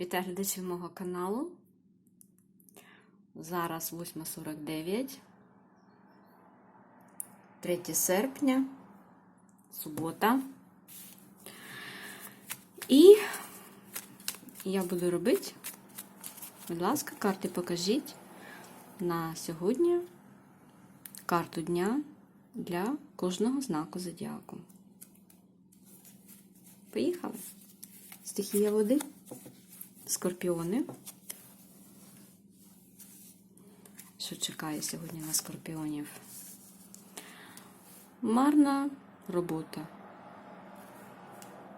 Вітаю глядачів мого каналу. Зараз 8.49, 3 серпня, субота. І я буду робити, будь ласка, карти покажіть на сьогодні карту дня для кожного знаку зодіаку. Поїхали. Стихія води, скорпіони. Що чекає сьогодні на скорпіонів? Марна робота.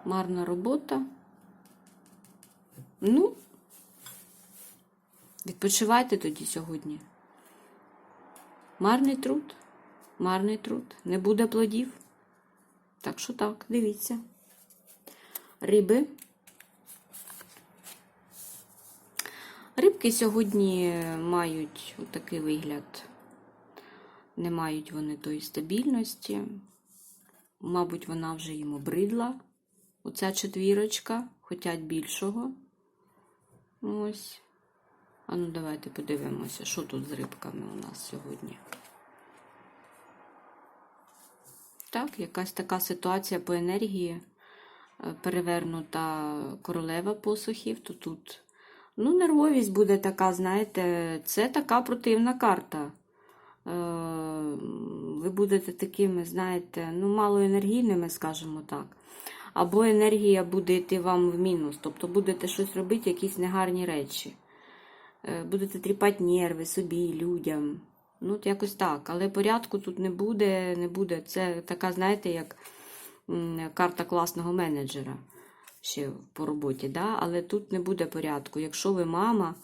Марна робота. Ну, відпочивайте тоді сьогодні. Марний труд, марний труд. Не буде плодів. Так що так, дивіться. Риби. Рибки сьогодні мають такий вигляд. Не мають вони тої стабільності. Мабуть, вона вже їм обридла. Оця четвірочка, хотять більшого. Ось. А ну, давайте подивимося, що тут з рибками у нас сьогодні. Так, якась така ситуація по енергії перевернута королева посухів, то тут. Ну, нервовість буде така, знаєте, це така противна карта. Ви будете такими, знаєте, ну, малоенергійними, скажімо так. Або енергія буде йти вам в мінус. Тобто будете щось робити, якісь негарні речі. Будете тріпати нерви собі, людям. Ну, от якось так. Але порядку тут не буде, не буде. Це така, знаєте, як карта класного менеджера ще по роботі. Да? Але тут не буде порядку. Якщо ви мама,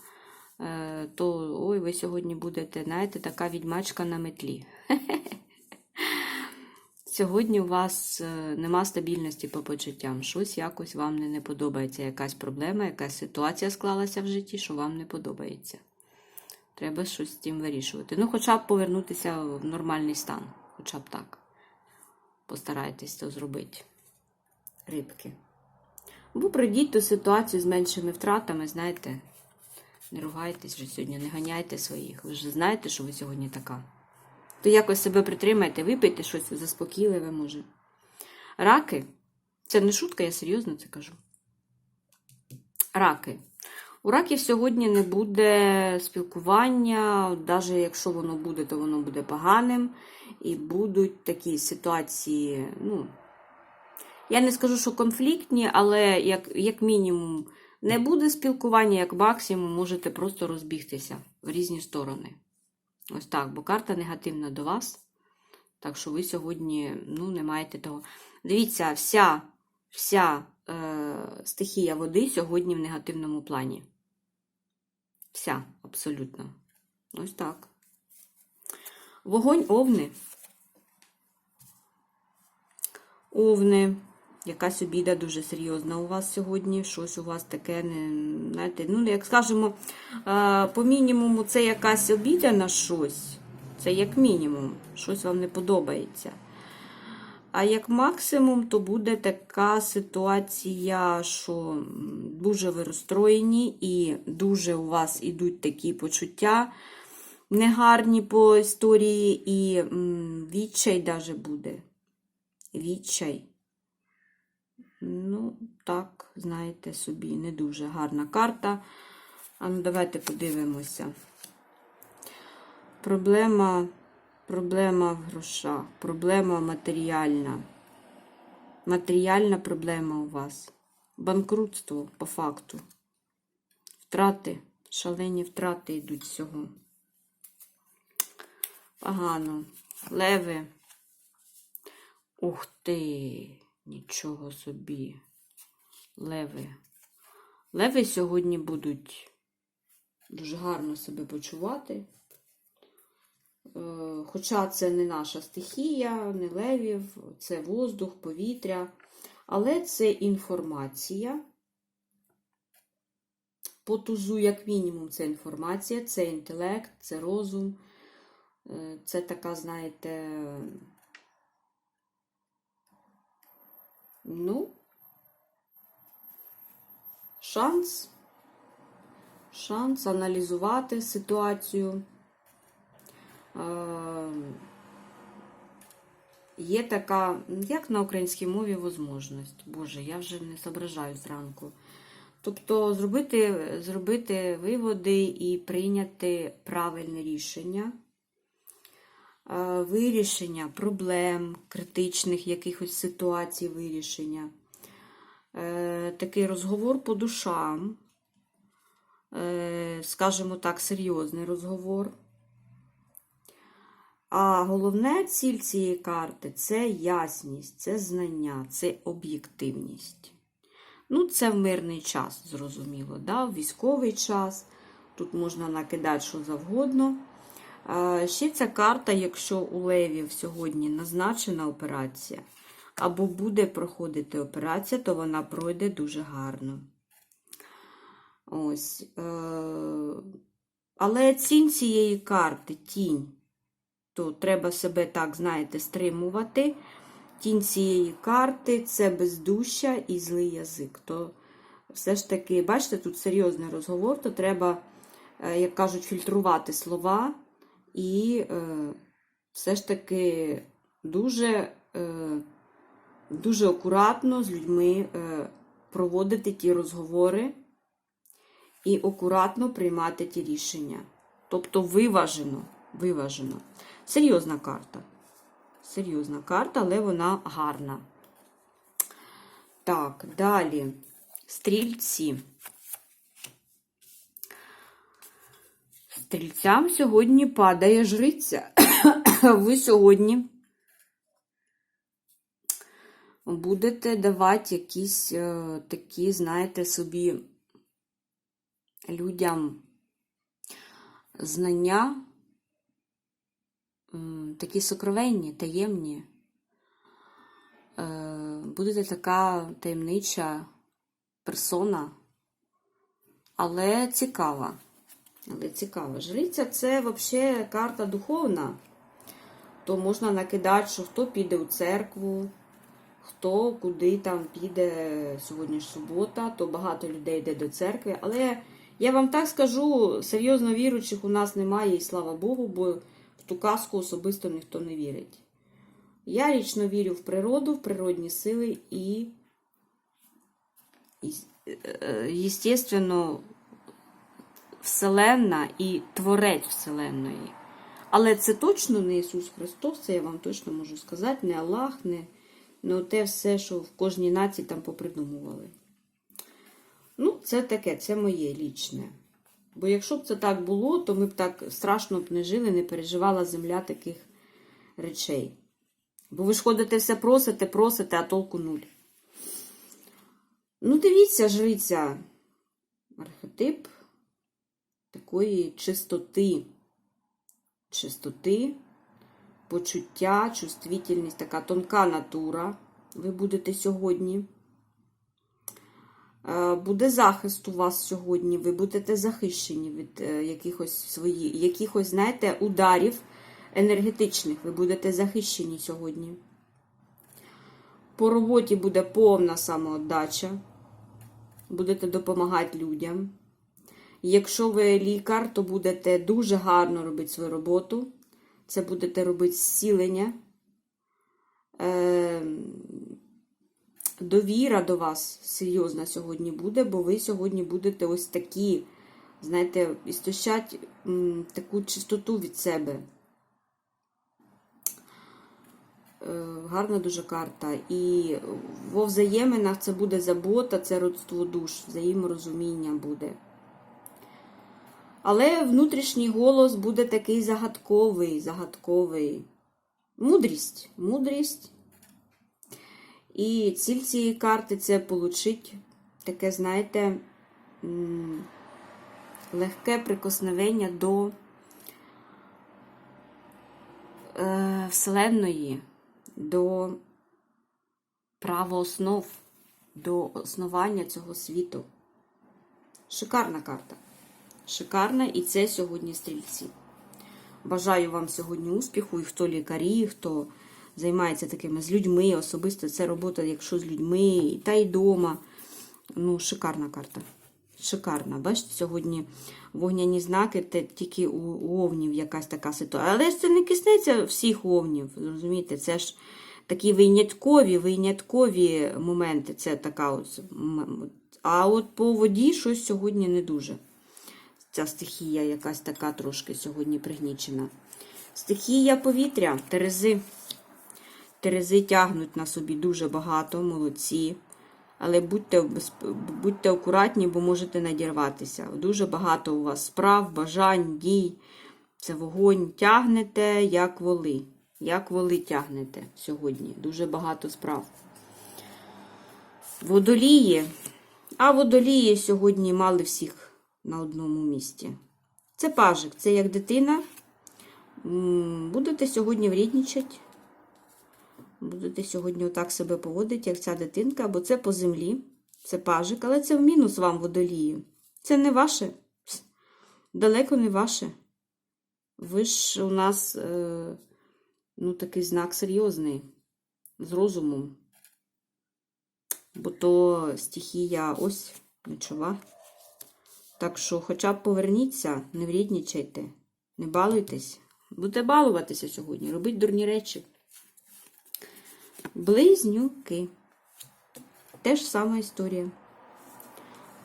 то ой, ви сьогодні будете, знаєте, така відьмачка на метлі. Сьогодні у вас нема стабільності по почуттям. Щось якось вам не, не подобається. Якась проблема, якась ситуація склалася в житті, що вам не подобається. Треба щось з цим вирішувати. Ну, хоча б повернутися в нормальний стан. Хоча б так. Постарайтесь це зробити. Рибки. Або пройдіть ту ситуацію з меншими втратами, знаєте, не ругайтесь вже сьогодні, не ганяйте своїх. Ви ж знаєте, що ви сьогодні така. То якось себе притримайте, випийте щось заспокійливе, може. Раки, це не шутка, я серйозно це кажу. Раки. У раків сьогодні не буде спілкування, навіть якщо воно буде, то воно буде поганим. І будуть такі ситуації, ну, я не скажу, що конфліктні, але як, як мінімум не буде спілкування, як максимум, можете просто розбігтися в різні сторони. Ось так, бо карта негативна до вас. Так що ви сьогодні ну, не маєте того. Дивіться, вся вся е, стихія води сьогодні в негативному плані. Вся, абсолютно. Ось так. Вогонь овни. Овни. Якась обіда дуже серйозна у вас сьогодні. Щось у вас таке, не, знаєте, ну, як скажемо, по мінімуму це якась обіда на щось. Це як мінімум, щось вам не подобається. А як максимум, то буде така ситуація, що дуже ви розстроєні, і дуже у вас ідуть такі почуття негарні по історії, і відчай даже буде. Відчай. Ну, так, знаєте собі, не дуже гарна карта. А ну, давайте подивимося. Проблема, проблема в грошах, проблема матеріальна. Матеріальна проблема у вас. Банкрутство по факту. Втрати, шалені втрати йдуть всього. Погано. Леви. Ух ти! Нічого собі. Леви. Леви сьогодні будуть дуже гарно себе почувати. Хоча це не наша стихія, не левів, це воздух, повітря. Але це інформація. По тузу, як мінімум, це інформація, це інтелект, це розум. Це така, знаєте, ну, шанс шанс аналізувати ситуацію. Е, Є така, як на українській мові, возможність. Боже, я вже не зображаю зранку. Тобто зробити, зробити виводи і прийняти правильне рішення, вирішення проблем, критичних якихось ситуацій, вирішення. Е, Такий розговор по душам, Е, скажімо так, серйозний розговор. А головне ціль цієї карти це ясність, це знання, це об'єктивність. Ну, це в мирний час, зрозуміло, да? військовий час. Тут можна накидати що завгодно. Ще ця карта, якщо у Левів сьогодні назначена операція, або буде проходити операція, то вона пройде дуже гарно. Ось. Е- але цінь цієї карти, тінь то треба себе так, знаєте, стримувати. Тінь цієї карти це бездуща і злий язик. То все ж таки, бачите, тут серйозний розговор, то треба, е, як кажуть, фільтрувати слова і е, все ж таки дуже, е, дуже акуратно з людьми е, проводити ті розговори і акуратно приймати ті рішення. Тобто виважено, виважено. Серйозна карта. Серйозна карта, але вона гарна. Так, далі. Стрільці. Стрільцям сьогодні падає жриця. Ви сьогодні будете давати якісь е, такі, знаєте, собі людям знання такі сокровенні, таємні. Е, Будете така таємнича персона, але цікава. Але цікава. Жриця це взагалі карта духовна. То можна накидати, що хто піде у церкву, хто куди там піде сьогодні ж субота, то багато людей йде до церкви. Але я вам так скажу, серйозно віруючих у нас немає, і слава Богу, бо в ту казку особисто ніхто не вірить. Я лічно вірю в природу, в природні сили і, естественно, Вселенна і Творець Вселенної. Але це точно не Ісус Христос, це я вам точно можу сказати, не Аллах, не, не те все, що в кожній нації там попридумували. Ну, це таке, це моє лічне. Бо якщо б це так було, то ми б так страшно б не жили, не переживала земля таких речей. Бо ви ж ходите все просите, просите, а толку нуль. Ну, дивіться, жриця, архетип такої чистоти, чистоти, почуття, чувствительність, така тонка натура. Ви будете сьогодні. Е, Буде захист у вас сьогодні, ви будете захищені від е, якихось свої, якихось, знаєте, ударів енергетичних. Ви будете захищені сьогодні. По роботі буде повна самоотдача. Будете допомагати людям. Якщо ви лікар, то будете дуже гарно робити свою роботу. Це будете робити зцілення. Е, довіра до вас серйозна сьогодні буде, бо ви сьогодні будете ось такі, знаєте, істощати м, таку чистоту від себе. Е, гарна дуже карта. І во взаєминах це буде забота, це родство душ, взаєморозуміння буде. Але внутрішній голос буде такий загадковий, загадковий. Мудрість, мудрість. І ціль цієї карти це отримати таке, знаєте, легке прикосновення до е, Вселенної, до правооснов, до основання цього світу. Шикарна карта. Шикарна, і це сьогодні стрільці. Бажаю вам сьогодні успіху, і хто лікарі, хто займається такими з людьми, особисто це робота, якщо з людьми, та й дома. Ну, шикарна карта. шикарна. Бачите, сьогодні вогняні знаки, те, тільки у, овнів якась така ситуація. Але ж це не киснеться всіх овнів, розумієте, це ж такі виняткові, виняткові моменти. Це така ось. А от по воді щось сьогодні не дуже. Ця стихія якась така трошки сьогодні пригнічена. Стихія повітря, терези. Терези тягнуть на собі дуже багато, молодці. Але будьте, будьте акуратні, бо можете надірватися. Дуже багато у вас справ, бажань, дій. Це вогонь тягнете, як воли. Як воли тягнете сьогодні. Дуже багато справ. Водолії. А водолії сьогодні мали всіх на одному місці. Це пажик, це як дитина. Будете сьогодні вріднічати. Будете сьогодні отак себе поводити, як ця дитинка, бо це по землі, це пажик, але це в мінус вам водолії. Це не ваше. Далеко не ваше. Ви ж у нас е, ну, такий знак серйозний, з розумом. Бо то стихія ось нічова. Так що, хоча б поверніться, не вріднічайте, не балуйтесь. Будете балуватися сьогодні, робіть дурні речі. Близнюки. Те ж сама історія.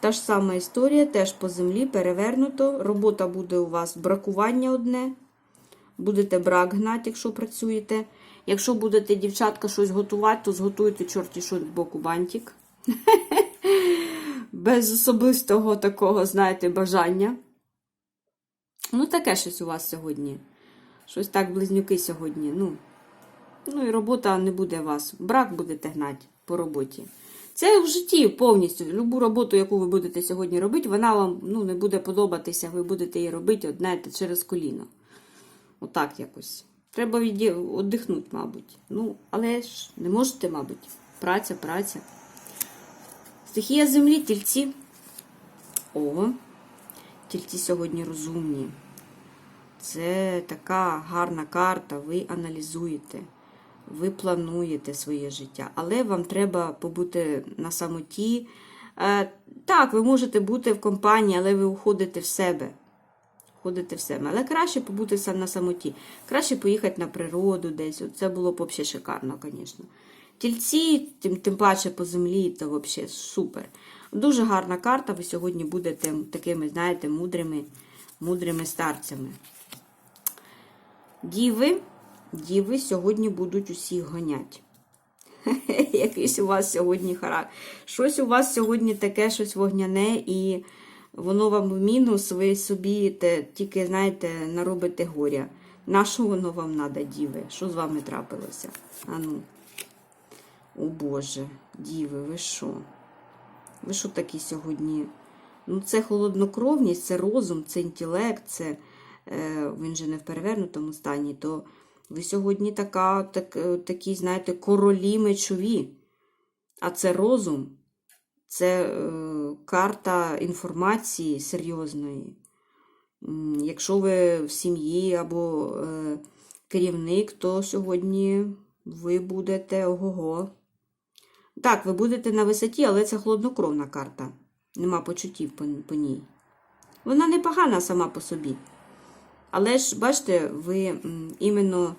Та ж сама історія, теж по землі перевернуто. Робота буде у вас бракування одне. Будете брак гнати, якщо працюєте. Якщо будете, дівчатка, щось готувати, то зготуйте чорті що з боку бантик. Без особистого такого, знаєте, бажання. Ну, таке щось у вас сьогодні. Щось так, близнюки сьогодні. Ну, Ну і робота не буде вас. Брак будете гнати по роботі. Це в житті повністю. Любу роботу, яку ви будете сьогодні робити, вона вам ну, не буде подобатися, ви будете її робити, от, знаєте, через коліно. Отак якось. Треба віддихнути, мабуть. Ну, але ж не можете, мабуть. Праця, праця. Стихія землі, тільці. О, тільці сьогодні розумні. Це така гарна карта, ви аналізуєте, ви плануєте своє життя, але вам треба побути на самоті. Е, Так, ви можете бути в компанії, але ви уходите в себе. Ходите в себе. Але краще побути сам на самоті. Краще поїхати на природу десь. Це було б взагалі шикарно, звісно. Тільці, тим, тим паче по землі, це взагалі супер. Дуже гарна карта. Ви сьогодні будете такими, знаєте, мудрими, мудрими старцями. Діви, діви сьогодні будуть усіх гонять. Якийсь у вас сьогодні характер. Щось у вас сьогодні таке, щось вогняне, і воно вам в мінус, ви собі те, тільки, знаєте, наробите горя. На що воно вам треба, діви? Що з вами трапилося? Ану. О Боже, діви, ви що? Ви що такі сьогодні? Ну, це холоднокровність, це розум, це інтелект, це е, він же не в перевернутому стані, то ви сьогодні така, так, е, такі, знаєте, королі мечові. А це розум, це е, карта інформації серйозної. Якщо ви в сім'ї або е, керівник, то сьогодні ви будете ого-го. Так, ви будете на висоті, але це холоднокровна карта. Нема почуттів по, ній. Вона непогана сама по собі. Але ж, бачите, ви іменно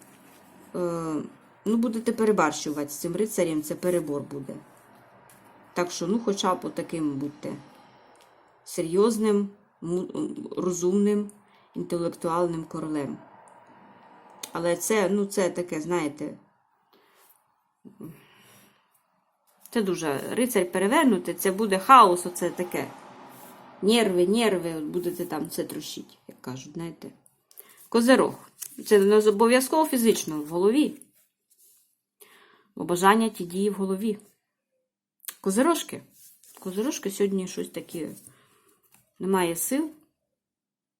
е, ну, будете перебарщувати з цим рицарем, це перебор буде. Так що, ну, хоча б таким будьте серйозним, розумним, інтелектуальним королем. Але це, ну, це таке, знаєте. Це дуже рицарь перевернути, це буде хаос, оце таке. Нерви, нерви, будете там це трощить, як кажуть, знаєте. Козирог. Це не обов'язково фізично, в голові. Бо бажання ті дії в голові. Козирожки. Козирожки сьогодні щось таке. Немає сил,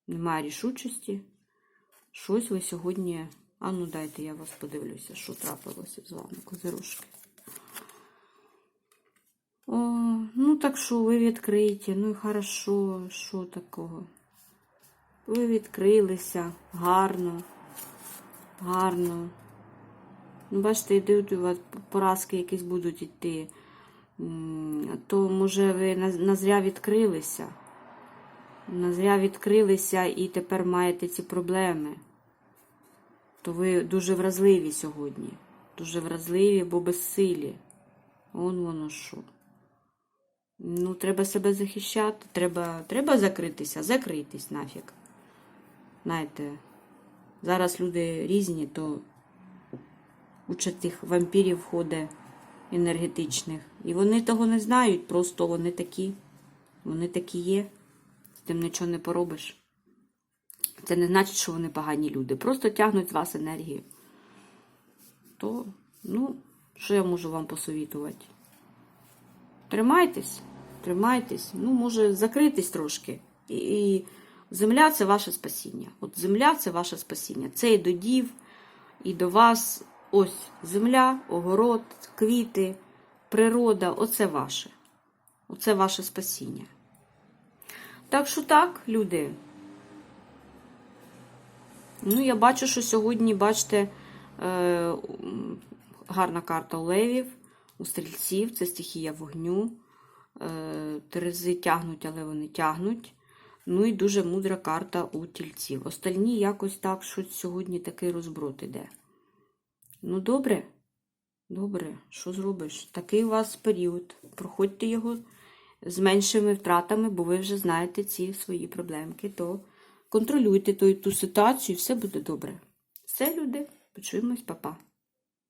немає рішучості. Щось ви сьогодні. А ну дайте я вас подивлюся, що трапилося з вами, козирожки. О, ну так що, ви відкриті, ну і хорошо, що такого? Ви відкрилися гарно, гарно. Ну, бачите, йдуть у вас поразки якісь будуть йти. То, може, ви назря відкрилися. Назря відкрилися і тепер маєте ці проблеми. То ви дуже вразливі сьогодні. Дуже вразливі, бо безсилі. Он воно що. Ну, треба себе захищати, треба, треба закритися, закритись нафіг. Знаєте, зараз люди різні, то куча тих вампірів ходить енергетичних. І вони того не знають, просто вони такі. Вони такі є. З тим нічого не поробиш. Це не значить, що вони погані люди. Просто тягнуть з вас енергію. То, ну, що я можу вам посовітувати? Тримайтесь, тримайтесь. Ну, може, закритись трошки. І, і земля це ваше спасіння. От земля це ваше спасіння. Це і до дів, і до вас. Ось земля, огород, квіти, природа оце ваше. Оце ваше спасіння. Так що так, люди. Ну, я бачу, що сьогодні, бачите, е, гарна карта левів, у стрільців, це стихія вогню. Е, Терези тягнуть, але вони тягнуть. Ну і дуже мудра карта у тільців. Остальні якось так, що сьогодні такий розброд іде. Ну, добре. Добре, що зробиш? Такий у вас період. Проходьте його з меншими втратами, бо ви вже знаєте ці свої проблемки, то контролюйте ту, ту ситуацію, і все буде добре. Все, люди, почуємось, па-па.